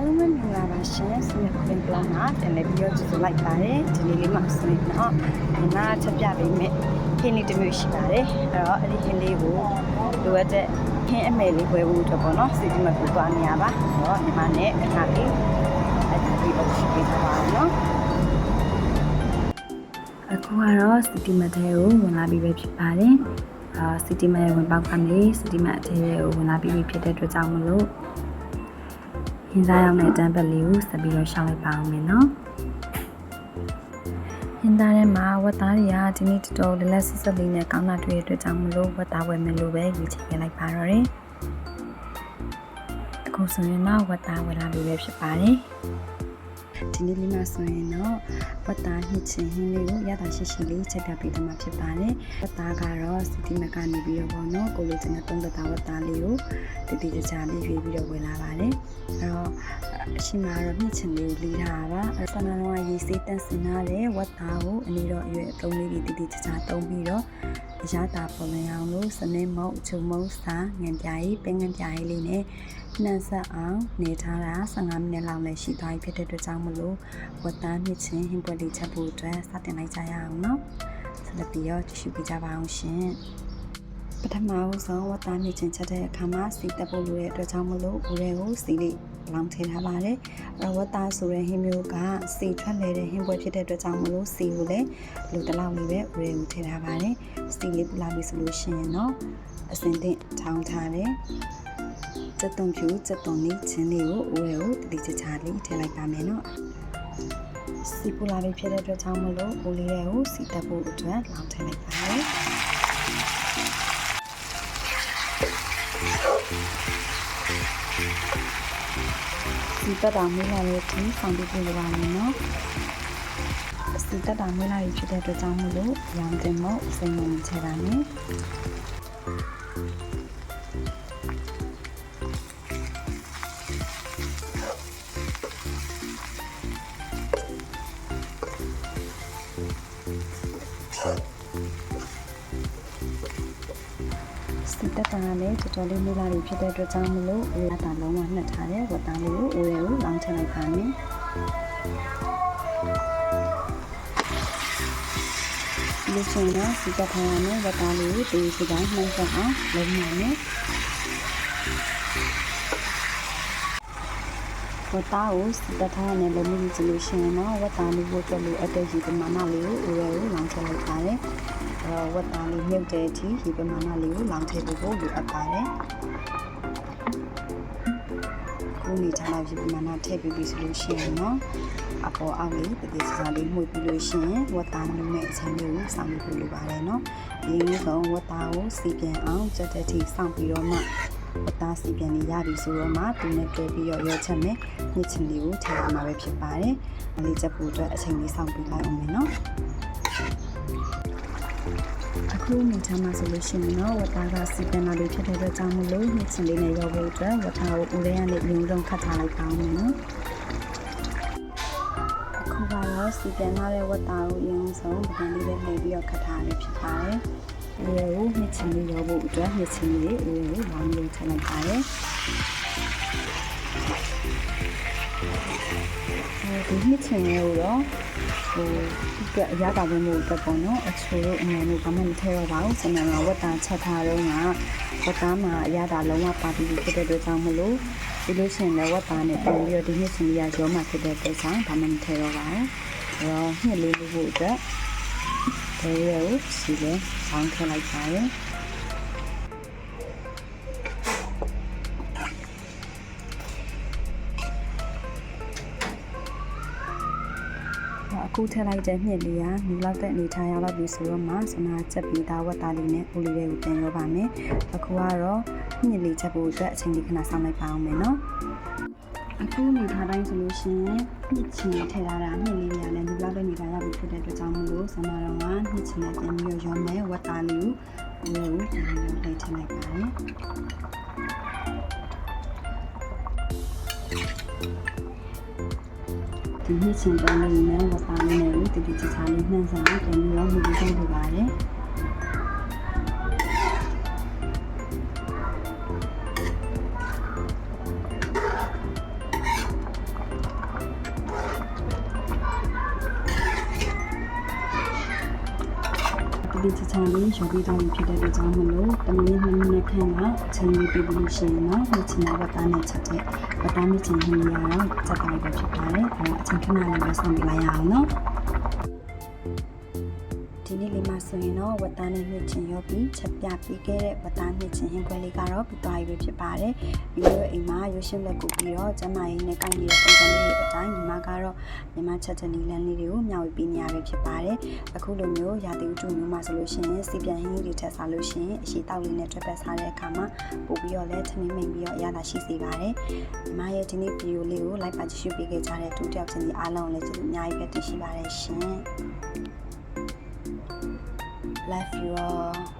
အားလုံးပဲမင်္ဂလာပါရှင်ဆင်းရဲခွင့်ပလန်မှာပြန်လည်ပြီးတော့ကြိုဆိုလိုက်ပါတယ်ဒီနေ့လေးမှာဆိုရင်တော့ဒီနာချက်ပြပေးမယ်ခင်းလေးတစ်မျိုးရှိပါတယ်အဲ့တော့အဲ့ဒီခင်းလေးကိုလိုအပ်တဲ့ခင်းအမယ်လေးဝယ်ဖို့အတွက်ပေါ့နော်စီတီမကူသွားနေရပါအဲ့တော့ဒီမှာနဲ့အခါလေးအဲ့ဒါပြီးတော့ရှိပေးထားပါအောင်နော်အခုကတော့စီတီမတ်ထဲကိုဝင်လာပြီးပဲဖြစ်ပါတယ်။အာစီတီမတ်ရဲ့ဝင်ပေါက်ကနေစီတီမတ်အထဲကိုဝင်လာပြီးပြီဖြစ်တဲ့အတွက်ကြောင့်မလို့ ဟင်းစားရောက်တဲ့တန်းပတ်လေးကိုဆက်ပြီးတော့ရှောင်းလိုက်ပါအောင်မယ်နော်။ဟင်းသားထဲမှာဝက်သားတွေကဒီနေ့တော်တော်လက်လက်ဆက်ဆက်လေးနဲ့ကောင်းတာတွေ့ရတဲ့အတွက်ကြောင့်မလို့ဝက်သားဝယ်မယ်လို့ပဲယူချင်ခဲ့လိုက်ပါတော့တယ်။အခုဆိုရင်တော့ဝက်သားဝယ်လာပြီးပဲဖြစ်ပါတယ်။ ဒီနေ့လေးမှာဆိုရင်တော့ဝတ်သားညှစ်ချင်းဟင်းလေးကိုရတာရှိရှိလေးချက်ပြပေးသွားမှာဖြစ်ပါတယ်ဝတ်သားကတော့စီတီမက်ကနေပြီးတော့ပေါ့နော်ကိုလိုချင်တဲ့သုံးသက်သားဝတ်သားလေးကိုတတိတခြားလေးရွေးပြီးတော့ဝင်လာပါတယ်အဲ့တော့အရှိမကတော့ညှစ်ချင်းလေးကိုလီးထားတာပါအဲ့ဆန္ဒတော့ရေစေးတန့်စင်ထားတဲ့ဝတ်သားကိုအနေတော့အရွယ်အသုံးလေးတွေတတိတခြားသုံးပြီးတော့အရသာပေါ်လင်အောင်လို့စနေမုတ်အချုံမုတ်စာငံပြားကြီးပင်ငံပြားကြီးလေးနဲ့ နှံဆက်အောင်နေထားတာ15မိနစ်လောက်လည်းရှိသွားပြီဖြစ်တဲ့အတွက်ကြောင့်မလို့ဝတ်သားမြစ်ချင်းဟင်းပွဲလေးချက်ဖို့အတွက်စတင်လိုက်ကြရအောင်နော်ဆက်လက်ပြီးတော့ကြည့်ရှုပေးကြပါအောင်ရှင်ပထမဆုံးဝတ်သားမြစ်ချင်းချက်တဲ့အခါမှာစီတက်ဖို့လိုတဲ့အတွက်ကြောင့်မလို့ဦးရဲကိုစီလေးလောင်းထည့်ထားပါတယ်အဲဝတ်သားဆိုတဲ့ဟင်းမျိုးကစီထွက်လေတဲ့ဟင်းပွဲဖြစ်တဲ့အတွက်ကြောင့်မလို့စီကိုလည်းလူတစ်လောက်လေးပဲဦးရဲကိုထည့်ထားပါတယ်စီလေးပလာပြီဆိုလို့ရှိရင်တော့အစင်သင့်ထောင်းထားတယ် စက်သွန်ဖြူစက်သွန်လေးချင်းလေးကိုဦးရဲကိုတတိချချလေးထည့်လိုက်ပါမယ်နော်စီပူလာလေးဖြစ်တဲ့အတွက်ကြောင့်မလို့ဦးလေးရဲ့ကိုစီတက်ဖို့အတွက်လောင်းထည့်လိုက်ပါတယ်စီတက်တာမွေးလာတဲ့ทีဆောင်ပြီးပြင်ပါမယ်နော်စီတက်တာမွေးလာပြီဖြစ်တဲ့အတွက်ကြောင့်မလို့ရောင်တင်မို့စိတ်ဝင်ချတာနဲ့ စီတက်တာကလည်းတော်တော်လေးမိလာပြီဖြစ်တဲ့အတွက်ကြောင့်မလို့ဦးရတာလုံးဝနှက်ထားတဲ့ဝတ်သားလေးကိုဦးရဲကိုလောင်းချလိုက်ပါမယ်ဒီဆိုရင်စီတက်ထားရမယ်ဝတ်သားလေးကိုဒီစီတိုင်းနှိုင်းဆက်အောင်လုံးပါမ ဝတ်သားကိုစီတက်ထားရမယ်လုံးမိကြည့်လို့ရှိရင်တော့ဝတ်သားလေးကိုတက်လို့အတက်ကြီးပမာဏလေးကိုဦးရဲကိုလောင်းချလိုက်ပါတယ်အဲဝတ်သားလေးမြုပ်တဲ့အထိဒီပမာဏလေးကိုလောင်းထည့်ဖို့လိုအပ်ပါတယ်ခုနေထားလိုက်ဒီပမာဏထည့်ပြီးပြီဆိုလို့ရှိရင်တော့အပေါ်အောက်လေးတတိစားလေးမှုတ်ပြီးလို့ရှိရင်ဝတ်သားနုနဲ့အချင်းလေးကိုစောင့်ပြီးလိုပါတယ်နော်ဒီလိုဆုံးဝတ်သားကိုစီပြန်အောင်ကြက်တဲ့ထိစောင့်ပြီးတော့မှ ဝတ်သားစီပြန်နေရပြီဆိုတော့မှဒီနဲ့တွဲပြီးတော့ရွက်ချက်မယ်ညှစ်ချင်လေးကိုထည့်ရမှာပဲဖြစ်ပါတယ်အလေးချက်ဖို့အတွက်အချိန်လေးစောင့်ပြီးလိုက်အောင်မယ်နော်အခုနေချမ်းမှာဆိုလို့ရှိရင်တော့ဝတ်သားကစီပန်လာလို့ဖြစ်တဲ့အတွက်ကြောင့်မလို့ညှစ်ချင်လေးနဲ့ရောက်ဖို့အတွက်ဝတ်သားကိုဦးလေးကနေအရင်ဆုံးခတ်ထားလိုက်ပါအောင်နော်အခုကတော့စီပန်လာတဲ့ဝတ်သားကိုအရင်ဆုံးပကံလေးပဲလှည့်ပြီးတော့ခတ်ထားရဖြစ်ပါတယ်။ ဦးလေးကိုညှစ်ချင်လေးရောက်ဖို့အတွက်ညှစ်ချင်လေးဦးလေးကိုလောင်းလို့ထည့်လိုက်ပါတယ်။ဒီညှစ်ချင်လေးကိုတော့ဟိုဒီကအရသာဝင်မှုအတွက်ပေါ့နော်အချိုတို့အငယ်တို့ဘာမှမထည့်တော့ပါဘူးစနံကဝတ်တာချက်ထားတော့ကဝတ်သားမှာအရသာလုံးဝပါပြီးဖြစ်တဲ့အတွက်ကြောင့်မလို့ဒီလိုရှင်လည်းဝတ်သားနဲ့ပြန်ပြီးတော့ဒီနှစ်ချင်းရရောမှဖြစ်တဲ့အတွက်ကြောင့်ဘာမှမထည့်တော့ပါဘူးအဲတော့နှစ်လေးလို့ဖို့အတွက် ဒေရကိုစီလဲဆောင်းထည့်လိုက်ပါရဲ့အခုထည့်လိုက်တဲ့မြစ်လေးကမြူလောက်တဲ့အနေထားရောက်လာပြီဆိုတော့မှစနာချက်ပြီးသားဝတ်သားလေးနဲ့ဦးလေးတွေကိုတင်ရောပါမယ်အခုကတော့မြစ်လေးချက်ဖို့အတွက်အချိန်လေးခဏစောင့်လိုက်ပါအောင်မယ်နော် အခုနေထားတိုင်းဆိုလို့ရှိရင်မြစ်ချင်ထည့်ထားတာမြစ်လေးတွေကလည်းမြူလောက်တဲ့အနေထားရောက်ပြီဖြစ်တဲ့အတွက်ကြောင့်မလို့စနာတော့ကမြစ်ချင်နဲ့ပြန်ပြီးရောမယ်ဝတ်သားလေးကိုဦးလေးကိုပြန်ပြီးလိုက်ထည့်လိုက်ပါတယ်ဒီနှစ်ချင်းတန်းလေးနဲ့ဝတ်သားလေးနဲ့တတိချချလေးနှံ့ဆန်ပြန်ပြီးတော့မြူလေးထုတ်ပြပါတယ် တိချချလေးရောပြီးတော့ဖြစ်တဲ့အတွက်ကြောင့်မလို့တမင်းနှစ်မိနစ်ခန့်ကအချိန်လေးပေးလို့ရှိရင်တော့ဒီချင်တဲ့ဝတ်သားနဲ့ချက်တဲ့ဝတ်သားမြချင်ဟင်းလေးကတော့ချက်တိုင်းပဲဖြစ်ပါတယ်အဲတော့အချိန်ခဏလေးပဲဆောင်ပြလိုက်ရအောင်နော်ဒီနေ့လေးမှဆိုရင်တော့ဝတ်သားနဲ့မြချင်ရောပြီးချက်ပြပြီးခဲ့တဲ့ဝတ်သားမြချင်ဟင်းခွဲလေးကတော့ပြီးသွားပြီဖြစ်ပါတယ်ဒီလိုအိမ်မှာရွှေရှင်းလက်ကိုပြီးတော့ကျမရင်းနဲ့ကိုင်းနေတဲ့ပုံစံလေး မချက်တဲ့နီလန်းလေးတွေကိုမျှဝေပေးနေရပြီဖြစ်ပါတယ်အခုလိုမျိုးရာသီဥတုမျိုးမှာဆိုလို့ရှိရင်စီပြန်ဟင်းလေးတွေထပ်စားလို့ရှိရင်အရှိတောက်လေးနဲ့တွဲပတ်စားတဲ့အခါမှာပို့ပြီးတော့လည်းထမင်းမိန်ပြီးတော့အရသာရှိစေပါတယ်။ဒီမရဲ့ဒီနေ့ဗီဒီယိုလေးကို like ပါကြည့်ရှုပေးခဲ့ကြတဲ့တူတယောက်ချင်းဒီအားလုံးကိုလည်းကျေးဇူးအများကြီးပဲတင်ရှိပါတယ်ရှင်။ Love you all